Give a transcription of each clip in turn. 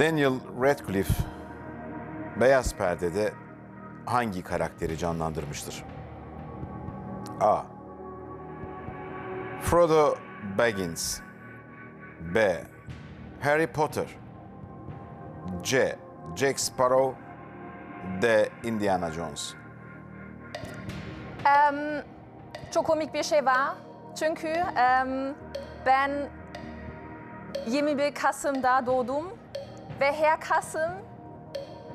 Daniel Radcliffe Beyaz Perde'de hangi karakteri canlandırmıştır? A. Frodo Baggins B. Harry Potter C. Jack Sparrow D. Indiana Jones Em, çok komik bir şey var. Çünkü em, ben 21 Kasım'da doğdum ve her Kasım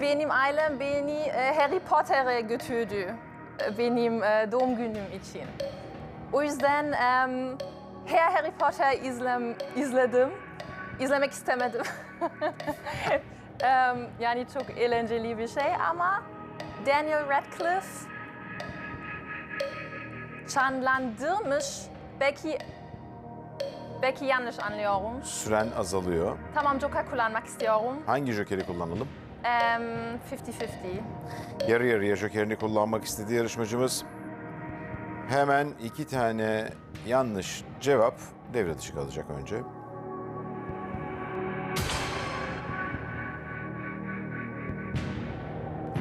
benim ailem beni e, Harry Potter'e götürdü e, benim e, doğum günüm için. O yüzden her Harry Potter izlem, izledim. İzlemek istemedim. Em, yani çok eğlenceli bir şey ama Daniel Radcliffe canlandırmış. Belki belki yanlış anlıyorum. Süren azalıyor. Tamam Joker kullanmak istiyorum. Hangi jokeri kullanalım? Em, 50-50. Yarı yarıya jokerini kullanmak istedi yarışmacımız. Hemen iki tane yanlış cevap devre dışı kalacak önce.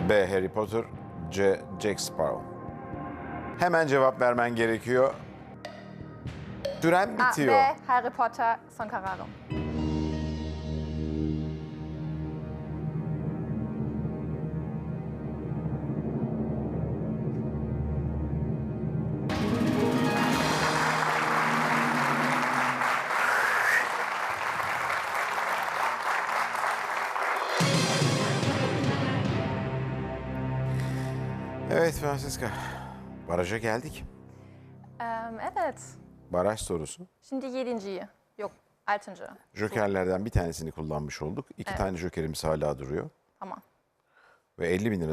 B. Harry Potter C. Jack Sparrow Hemen cevap vermen gerekiyor. Süren A bitiyor. ve Harry Potter son kararım. Evet Francisca. Baraja geldik. Em, evet. Baraj sorusu. Şimdi yedinciyi. Yok, altıncı. Jokerlerden bir tanesini kullanmış olduk. İki tane jokerimiz hala duruyor. Tamam. Ve 50 bin lira